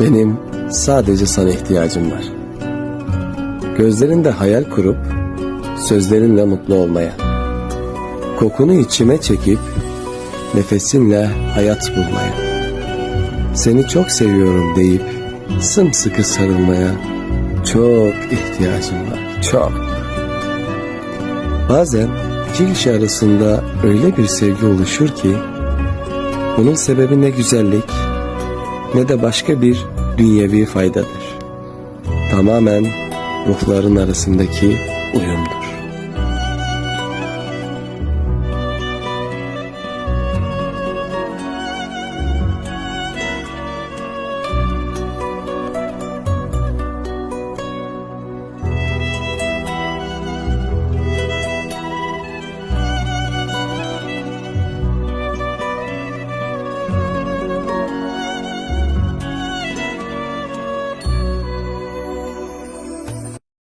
Benim sadece sana ihtiyacım var. Gözlerinde hayal kurup sözlerinle mutlu olmaya. Kokunu içime çekip nefesinle hayat bulmaya. Seni çok seviyorum deyip sımsıkı sarılmaya çok ihtiyacım var. Çok. Bazen iki kişi arasında öyle bir sevgi oluşur ki bunun sebebi ne güzellik ne de başka bir dünyevi faydadır. Tamamen ruhların arasındaki uyumdur.